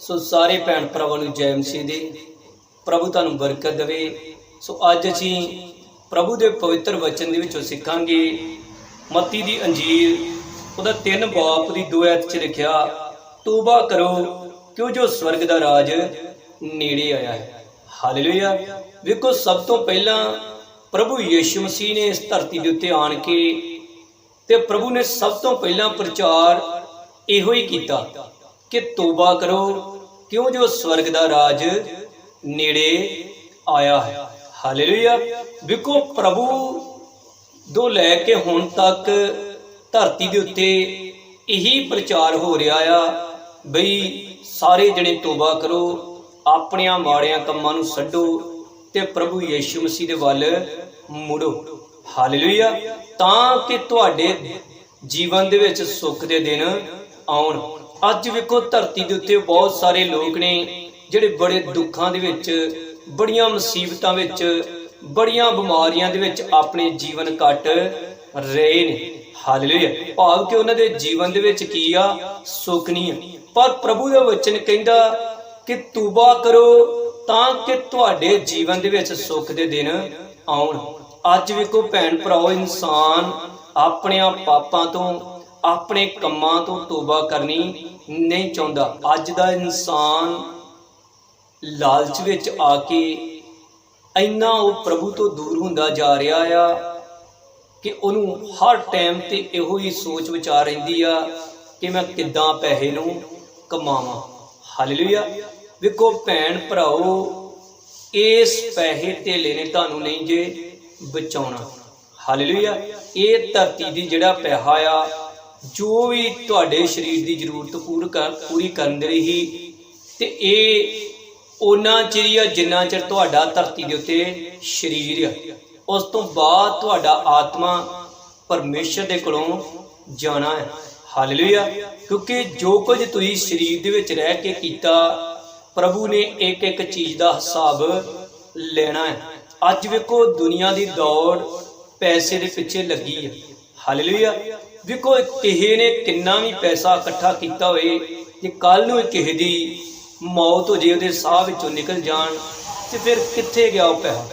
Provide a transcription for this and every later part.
ਸੋ ਸਾਰੇ ਭੈਣ ਭਰਾਵਾਂ ਨੂੰ ਜੈ ਮਸੀਹ ਦੀ, ਪ੍ਰਭੂ ਤੁਹਾਨੂੰ ਬਰਕਤ ਦੇਵੇ। ਸੋ ਅੱਜ ਅਸੀਂ ਪ੍ਰਭੂ ਦੇ ਪਵਿੱਤਰ ਵਚਨ ਦੇ ਵਿੱਚੋਂ ਸਿੱਖਾਂਗੇ ਮੱਤੀ ਦੀ ਅੰਜੀਰ। ਉਹਦਾ ਤਿੰਨ ਬਾਪ ਦੀ ਦੋ ਐਤ ਚ ਲਿਖਿਆ, ਤੋਬਾ ਕਰੋ, ਕਿਉਂ ਜੋ ਸਵਰਗ ਦਾ ਰਾਜ ਨੇੜੇ ਆਇਆ ਹੈ? ਹਾਲੇਲੂਇਆ ਵੇਖੋ, ਸਭ ਤੋਂ ਪਹਿਲਾਂ ਪ੍ਰਭੂ ਯੀਸ਼ੂ ਮਸੀਹ ਨੇ ਇਸ ਧਰਤੀ ਦੇ ਉੱਤੇ ਆਣ ਕੇ ਤੇ ਪ੍ਰਭੂ ਨੇ ਸਭ ਤੋਂ ਪਹਿਲਾਂ ਪ੍ਰਚਾਰ ਇਹੋ ਹੀ ਕੀਤਾ। ਕਿ ਤੋਬਾ ਕਰੋ, ਕਿਉਂ ਜੋ ਸਵਰਗ ਦਾ ਰਾਜ ਨੇੜੇ ਆਇਆ ਹੈ। ਹਾਲੇਲੂਇਆ ਵੇਖੋ, ਪ੍ਰਭੂ ਤੋਂ ਲੈ ਕੇ ਹੁਣ ਤੱਕ ਧਰਤੀ ਦੇ ਉੱਤੇ ਇਹੀ ਪ੍ਰਚਾਰ ਹੋ ਰਿਹਾ ਆ ਬਈ ਸਾਰੇ ਜਣੇ ਤੋਬਾ ਕਰੋ, ਆਪਣੀਆਂ ਮਾੜਿਆਂ ਕੰਮਾਂ ਨੂੰ ਛੱਡੋ ਤੇ ਪ੍ਰਭੂ ਯੀਸ਼ੂ ਮਸੀਹ ਦੇ ਵੱਲ ਮੁੜੋ। ਹਾਲੇਲੂਇਆ ਤਾਂ ਕਿ ਤੁਹਾਡੇ ਜੀਵਨ ਦੇ ਵਿੱਚ ਸੁੱਖ ਦੇ ਦਿਨ ਆਉਣ। ਅੱਜ ਵੇਖੋ ਧਰਤੀ ਦੇ ਉੱਤੇ ਬਹੁਤ ਸਾਰੇ ਲੋਕ ਨੇ ਜਿਹੜੇ ਬੜੇ ਦੁੱਖਾਂ ਦੇ ਵਿੱਚ, ਬੜੀਆਂ ਮੁਸੀਬਤਾਂ ਵਿੱਚ, ਬੜੀਆਂ ਬਿਮਾਰੀਆਂ ਦੇ ਵਿੱਚ ਆਪਣੇ ਜੀਵਨ ਕੱਟ ਰਹੇ ਨੇ। ਹਾਲੇਲੂਇਆ। ਭਾਵ ਕਿ ਉਹਨਾਂ ਦੇ ਜੀਵਨ ਦੇ ਵਿੱਚ ਕੀ ਆ? ਸੁੱਖ ਨਹੀਂ ਆ। ਪਰ ਪ੍ਰਭੂ ਦਾ ਵਚਨ ਕਹਿੰਦਾ ਕਿ ਤੂਬਾ ਕਰੋ ਤਾਂ ਕਿ ਤੁਹਾਡੇ ਜੀਵਨ ਦੇ ਵਿੱਚ ਸੁੱਖ ਦੇ ਦਿਨ ਆਉਣ। ਅੱਜ ਵੇਖੋ ਭੈਣ ਭਰਾਓ, ਇਨਸਾਨ ਆਪਣਿਆਂ ਪਾਪਾਂ ਤੋਂ, ਆਪਣੇ ਕੰਮਾਂ ਤੋਂ ਤੋਬਾ ਕਰਨੀ ਨਹੀਂ ਚਾਹੁੰਦਾ। ਅੱਜ ਦਾ ਇਨਸਾਨ ਲਾਲਚ ਵਿੱਚ ਆ ਕੇ ਇੰਨਾ ਉਹ ਪ੍ਰਭੂ ਤੋਂ ਦੂਰ ਹੁੰਦਾ ਜਾ ਰਿਹਾ ਆ ਕਿ ਉਹਨੂੰ ਹਰ ਟਾਈਮ ਤੇ ਇਹੋ ਹੀ ਸੋਚ ਵਿਚਾਰ ਰਹਿੰਦੀ ਆ ਕਿ ਮੈਂ ਕਿੱਦਾਂ ਪੈਸੇ ਨੂੰ ਕਮਾਵਾਂ। ਹਾਲੇਲੂਇਆ। ਵੇਖੋ ਭੈਣ ਭਰਾਓ, ਇਸ ਪੈਸੇ ਧੇਲੇ ਨੇ ਤੁਹਾਨੂੰ ਨਹੀਂ ਜੇ ਬਚਾਉਣਾ। ਹਾਲੇਲੂਇਆ। ਇਹ ਧਰਤੀ ਦੀ ਜਿਹੜਾ ਪੈਸਾ ਆ ਜੋ ਵੀ ਤੁਹਾਡੇ ਸਰੀਰ ਦੀ ਜ਼ਰੂਰਤ ਪੂਰ ਕਰ, ਪੂਰੀ ਕਰਨ ਦੇ ਰਹੀ ਤੇ ਇਹ ਉਹਨਾਂ ਚਿਰ ਆ ਜਿੰਨਾ ਚਿਰ ਤੁਹਾਡਾ ਧਰਤੀ ਦੇ ਉੱਤੇ ਸਰੀਰ ਆ, ਉਸ ਤੋਂ ਬਾਅਦ ਤੁਹਾਡਾ ਆਤਮਾ ਪਰਮੇਸ਼ਰ ਦੇ ਕੋਲੋਂ ਜਾਣਾ ਹੈ। ਹਾਲੇਲੂਇਆ ਕਿਉਂਕਿ ਜੋ ਕੁਝ ਤੁਸੀਂ ਸਰੀਰ ਦੇ ਵਿੱਚ ਰਹਿ ਕੇ ਕੀਤਾ, ਪ੍ਰਭੂ ਨੇ ਇੱਕ ਇੱਕ ਚੀਜ਼ ਦਾ ਹਿਸਾਬ ਲੈਣਾ ਹੈ। ਅੱਜ ਵੇਖੋ ਦੁਨੀਆ ਦੀ ਦੌੜ ਪੈਸੇ ਦੇ ਪਿੱਛੇ ਲੱਗੀ ਹੈ। ਹਾਲੇਲੂਇਆ ਵੇਖੋ ਕਿਸੇ ਨੇ ਕਿੰਨਾ ਵੀ ਪੈਸਾ ਇਕੱਠਾ ਕੀਤਾ ਹੋਏ ਤੇ ਕੱਲ ਨੂੰ ਕਿਸੇ ਦੀ ਮੌਤ ਹੋ ਜੇ, ਉਹਦੇ ਸਾਹ ਵਿੱਚੋਂ ਨਿਕਲ ਜਾਣ ਤੇ ਫਿਰ ਕਿੱਥੇ ਗਿਆ ਉਹ ਪੈਸਾ?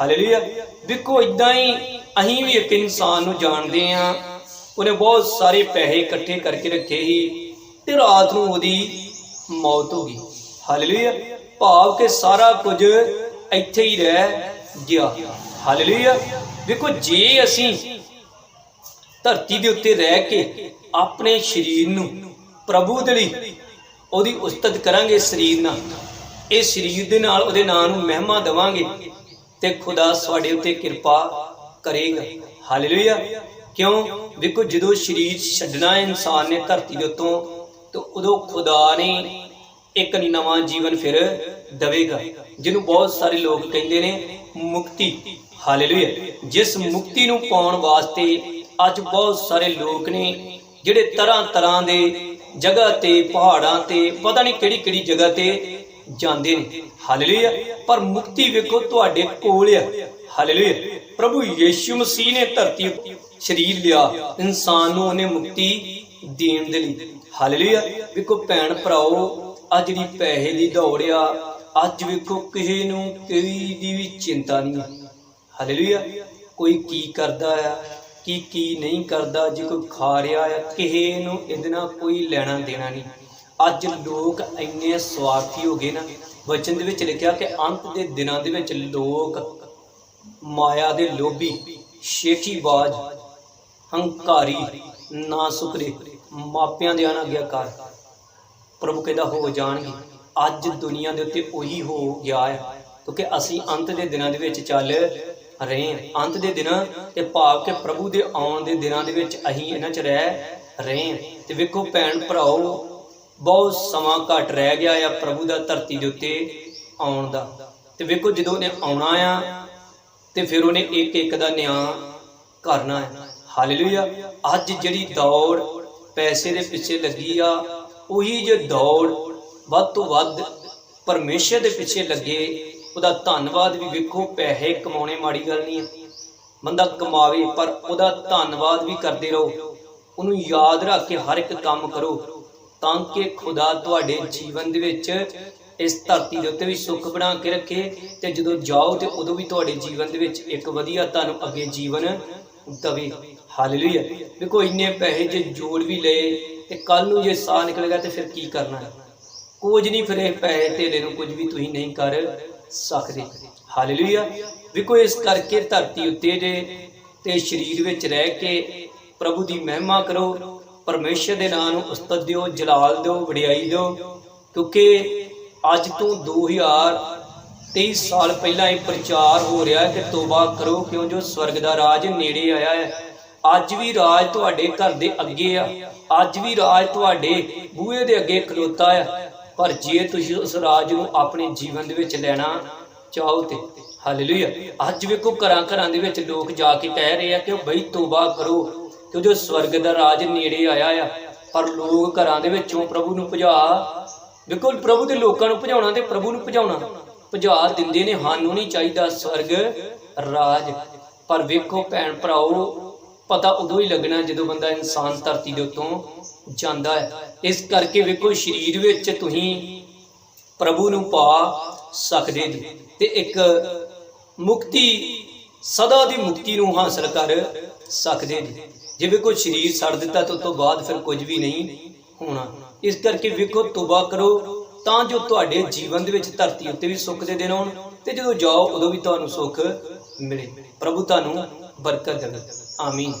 ਹਾਲੇਲੂਇਆ ਵੇਖੋ ਇਦਾਂ ਹੀ ਅਸੀਂ ਵੀ ਇੱਕ ਇਨਸਾਨ ਨੂੰ ਜਾਣਦੇ ਆ ਉਹਨੇ ਬਹੁਤ ਸਾਰੇ ਪੈਸੇ ਇਕੱਠੇ ਕਰਕੇ ਰੱਖੇ ਸੀ ਤੇ ਰਾਤ ਨੂੰ ਉਹਦੀ ਮੌਤ ਹੋ ਗਈ। ਹਾਲੇਲੂਇਆ ਭਾਵ ਕਿ ਸਾਰਾ ਕੁਝ ਇੱਥੇ ਹੀ ਰਹਿ ਗਿਆ। ਹਾਲੇਲੂਇਆ ਵੇਖੋ ਜੇ ਅਸੀਂ ਧਰਤੀ ਦੇ ਉੱਤੇ ਰਹਿ ਕੇ ਆਪਣੇ ਸਰੀਰ ਨੂੰ ਪ੍ਰਭੂ ਦੇ ਲਈ ਉਹਦੀ ਉਸਤਤ ਕਰਾਂਗੇ ਸਰੀਰ ਨਾਲ। ਇਹ ਸਰੀਰ ਦੇ ਨਾਲ ਉਹਦੇ ਨਾਂ ਨੂੰ ਮਹਿਮਾ ਦੇਵਾਂਗੇ ਤੇ ਖੁਦਾ ਸਾਡੇ ਉੱਤੇ ਕਿਰਪਾ ਕਰੇਗਾ। ਹਾਲੇਲੂਇਆ। ਕਿਉਂ? ਵੇਖੋ, ਜਦੋਂ ਸਰੀਰ ਛੱਡਣਾ ਇਨਸਾਨ ਨੇ ਧਰਤੀ ਦੇ ਉੱਤੋਂ, ਤਾਂ ਉਦੋਂ ਖੁਦਾ ਨੇ ਇੱਕ ਨਵਾਂ ਜੀਵਨ ਫਿਰ ਦਵੇਗਾ, ਜਿਹਨੂੰ ਬਹੁਤ ਸਾਰੇ ਲੋਕ ਕਹਿੰਦੇ ਨੇ ਮੁਕਤੀ। ਹਾਲੇਲੂਇਆ। ਜਿਸ ਮੁਕਤੀ ਨੂੰ ਪਾਉਣ ਵਾਸਤੇ ਅੱਜ ਬਹੁਤ ਸਾਰੇ ਲੋਕ ਨੇ ਜਿਹੜੇ ਤਰ੍ਹਾਂ ਤਰ੍ਹਾਂ ਦੇ ਜਗ੍ਹਾ ਤੇ, ਪਹਾੜਾਂ ਤੇ, ਪਤਾ ਨਹੀਂ ਕਿਹੜੀ ਕਿਹੜੀ ਜਗ੍ਹਾ ਤੇ ਜਾਂਦੇ ਨੇ। ਹਾਲੇਲੂਇਆ ਪਰ ਮੁਕਤੀ ਵੇਖੋ ਤੁਹਾਡੇ ਕੋਲ ਆ। ਹਾਲੇਲੂਇਆ ਪ੍ਰਭੂ ਯੀਸ਼ੂ ਮਸੀਹ ਨੇ ਧਰਤੀ ਸਰੀਰ ਲਿਆ। ਇਨਸਾਨ ਨੂੰ ਉਹਨੇ ਮੁਕਤੀ ਦੇਣ ਦੇ ਲਈ। ਹਾਲੇਲੂਇਆ ਵੇਖੋ ਭੈਣ ਭਰਾਓ, ਅੱਜ ਦੀ ਪੈਸੇ ਦੀ ਦੌੜ ਆ। ਅੱਜ ਵੇਖੋ ਕਿਸੇ ਨੂੰ ਕੋਈ ਦੀ ਵੀ ਚਿੰਤਾ ਨਹੀਂ। ਹੈ ਹਾਲੇਲੂਇਆ ਕੋਈ ਕੀ ਕਰਦਾ ਆ? ਕੀ ਕੀ ਨਹੀਂ ਕਰਦਾ, ਜੇ ਕੋਈ ਖਾ ਰਿਹਾ ਆ, ਕਿਸੇ ਨੂੰ ਇਹਦੇ ਨਾਲ ਕੋਈ ਲੈਣਾ ਦੇਣਾ ਨਹੀਂ। ਅੱਜ ਲੋਕ ਇੰਨੇ ਸਵਾਰਥੀ ਹੋ ਗਏ ਨਾ, ਵਚਨ ਦੇ ਵਿੱਚ ਲਿਖਿਆ ਕਿ ਅੰਤ ਦੇ ਦਿਨਾਂ ਦੇ ਵਿੱਚ ਲੋਕ ਮਾਇਆ ਦੇ ਲੋਭੀ ਸ਼ੇਖੀਬਾਜ਼ ਹੰਕਾਰੀ ਨਾ ਸੁਕਰੇ ਮਾਪਿਆਂ ਦੇ ਅਨਾਗਿਆਕਾਰ ਪ੍ਰਭੂ ਕਹਿੰਦਾ ਹੋ ਜਾਣਗੇ। ਅੱਜ ਦੁਨੀਆ ਦੇ ਉੱਤੇ ਉਹੀ ਹੋ ਗਿਆ ਹੈ ਕਿਉਂਕਿ ਅਸੀਂ ਅੰਤ ਦੇ ਦਿਨਾਂ ਦੇ ਵਿੱਚ ਚੱਲ ਰਹੇ ਅੰਤ ਦੇ ਦਿਨਾਂ ਤੇ ਭਾਵ ਕਿ ਪ੍ਰਭੂ ਦੇ ਆਉਣ ਦੇ ਦਿਨਾਂ ਦੇ ਵਿੱਚ ਅਸੀਂ ਇਹਨਾਂ 'ਚ ਰਹਿ ਰਹੇ ਤੇ ਵੇਖੋ ਭੈਣ ਭਰਾਓ, ਬਹੁਤ ਸਮਾਂ ਘੱਟ ਰਹਿ ਗਿਆ ਆ ਪ੍ਰਭੂ ਦਾ ਧਰਤੀ ਦੇ ਉੱਤੇ ਆਉਣ ਦਾ। ਤੇ ਵੇਖੋ ਜਦੋਂ ਉਹਨੇ ਆਉਣਾ ਆ, ਤੇ ਫਿਰ ਉਹਨੇ ਇੱਕ ਇੱਕ ਦਾ ਨਿਆਂ ਕਰਨਾ ਹੈ ਹਾਲੇਲੂਇਆ। ਅੱਜ ਜਿਹੜੀ ਦੌੜ ਪੈਸੇ ਦੇ ਪਿੱਛੇ ਲੱਗੀ ਆ, ਉਹੀ ਜੇ ਦੌੜ ਵੱਧ ਤੋਂ ਵੱਧ ਪਰਮੇਸ਼ਰ ਦੇ ਪਿੱਛੇ ਲੱਗੇ ਉਹਦਾ ਧੰਨਵਾਦ ਵੀ ਵੇਖੋ, ਪੈਸੇ ਕਮਾਉਣੇ ਮਾੜੀ ਗੱਲ ਨਹੀਂ ਹੈ। ਬੰਦਾ ਕਮਾਵੇ, ਪਰ ਉਹਦਾ ਧੰਨਵਾਦ ਵੀ ਕਰਦੇ ਰਹੋ। ਉਹਨੂੰ ਯਾਦ ਰੱਖ ਕੇ ਹਰ ਇੱਕ ਕੰਮ ਕਰੋ, ਤਾਂ ਕਿ ਖੁਦਾ ਤੁਹਾਡੇ ਜੀਵਨ ਦੇ ਵਿੱਚ ਇਸ ਧਰਤੀ ਦੇ ਉੱਤੇ ਵੀ ਸੁੱਖ ਬਣਾ ਕੇ ਰੱਖੇ ਤੇ ਜਦੋਂ ਜਾਓ ਤੇ ਉਦੋਂ ਵੀ ਤੁਹਾਡੇ ਜੀਵਨ ਦੇ ਵਿੱਚ ਇੱਕ ਵਧੀਆ ਤੁਹਾਨੂੰ ਅੱਗੇ ਜੀਵਨ ਦਵੇ। ਹਾਲੇਲੂਇਆ ਦੇਖੋ ਇੰਨੇ ਪੈਸੇ ਜੇ ਜੋੜ ਵੀ ਲਏ ਤੇ ਕੱਲ ਨੂੰ ਜੇ ਸਾਹ ਨਿਕਲੇਗਾ ਤੇ ਫਿਰ ਕੀ ਕਰਨਾ? ਕੁਝ ਨਹੀਂ ਫਿਰ ਇਹ ਪੈਸੇ ਧੇਲੇ ਨੂੰ ਕੁਝ ਵੀ ਤੁਸੀਂ ਨਹੀਂ ਕਰ ਸਕਦੇ। ਹਾਲੇਲੂਇਆ। ਵੇਖੋ, ਇਸ ਕਰਕੇ ਧਰਤੀ ਉੱਤੇ ਜੇ ਤੇ ਸਰੀਰ ਵਿੱਚ ਰਹਿ ਕੇ ਪ੍ਰਭੂ ਦੀ ਮਹਿਮਾ ਕਰੋ, ਪਰਮੇਸ਼ਰ ਦੇ ਨਾਮ ਨੂੰ ਉਸਤਤ ਦਿਓ, ਜਲਾਲ ਦਿਓ, ਵਡਿਆਈ ਦਿਓ, ਕਿਉਂਕਿ ਅੱਜ ਤੋਂ 2023 ਸਾਲ ਪਹਿਲਾਂ ਇਹ ਪ੍ਰਚਾਰ ਹੋ ਰਿਹਾ ਹੈ ਕਿ ਤੋਬਾ ਕਰੋ, ਕਿਉਂ ਜੋ ਸਵਰਗ ਦਾ ਰਾਜ ਨੇੜੇ ਆਇਆ ਹੈ। ਅੱਜ ਵੀ ਰਾਜ ਤੁਹਾਡੇ ਘਰ ਦੇ ਅੱਗੇ ਆ। ਅੱਜ ਵੀ ਰਾਜ ਤੁਹਾਡੇ ਬੂਹੇ ਦੇ ਅੱਗੇ ਖਲੋਤਾ ਆ। ਪਰ ਜੇ ਤੁਸੀਂ ਉਸ ਰਾਜ ਨੂੰ ਆਪਣੇ ਜੀਵਨ ਦੇ ਵਿੱਚ ਲੈਣਾ ਚਾਹੋ ਤੇ, ਹਾਲੇਲੂਇਆ। ਅੱਜ ਵੇਖੋ ਘਰਾਂ ਘਰਾਂ ਦੇ ਵਿੱਚ ਲੋਕ ਜਾ ਕੇ ਕਹਿ ਰਹੇ ਆ ਕਿ ਬਈ ਤੋਬਾ ਕਰੋ ਕਿ ਜੋ ਸਵਰਗ ਦਾ ਰਾਜ ਨੇੜੇ ਆਇਆ ਆ। ਪਰ ਲੋਕ ਘਰਾਂ ਦੇ ਵਿੱਚੋਂ ਪ੍ਰਭੂ ਨੂੰ ਭਜਾ, ਵੇਖੋ ਪ੍ਰਭੂ ਦੇ ਲੋਕਾਂ ਨੂੰ ਭਜਾਉਣਾ ਤੇ ਪ੍ਰਭੂ ਨੂੰ ਭਜਾਉਣਾ। ਭਜਾ ਦਿੰਦੇ ਨੇ, ਸਾਨੂੰ ਨਹੀਂ ਚਾਹੀਦਾ ਸਵਰਗ, ਰਾਜ। ਪਰ ਵੇਖੋ ਭੈਣ ਭਰਾਓ, ਪਤਾ ਉਦੋਂ ਹੀ ਲੱਗਣਾ ਜਦੋਂ ਬੰਦਾ ਇਨਸਾਨ ਧਰਤੀ ਦੇ ਉੱਤੋਂ ਜਾਂਦਾ ਹੈ। ਇਸ ਕਰਕੇ ਵੇਖੋ, ਸਰੀਰ ਵਿੱਚ ਤੁਸੀਂ ਪ੍ਰਭੂ ਨੂੰ ਪਾ ਸਕਦੇ ਜੀ ਤੇ ਇੱਕ ਮੁਕਤੀ, ਸਦਾ ਦੀ ਮੁਕਤੀ ਨੂੰ ਹਾਸਲ ਕਰ ਸਕਦੇ ਜੀ ਜੇ ਵੇਖੋ, ਸਰੀਰ ਛੱਡ ਦਿੱਤਾ ਤਾਂ ਤੋਂ ਬਾਅਦ ਫਿਰ ਕੁਝ ਵੀ ਨਹੀਂ ਹੋਣਾ। ਇਸ ਕਰਕੇ ਵੇਖੋ, ਤੋਬਾ ਕਰੋ ਤਾਂ ਜੋ ਤੁਹਾਡੇ ਜੀਵਨ ਦੇ ਵਿੱਚ ਧਰਤੀ ਉੱਤੇ ਵੀ ਸੁੱਖ ਦੇ ਦਿਨ ਆਉਣ ਤੇ ਜਦੋਂ ਜਾਓ ਉਦੋਂ ਵੀ ਤੁਹਾਨੂੰ ਸੁੱਖ ਮਿਲੇ। ਪ੍ਰਭੂ ਤੁਹਾਨੂੰ ਬਰਕਤ ਦੇਵੇ। ਆਮੀਨ।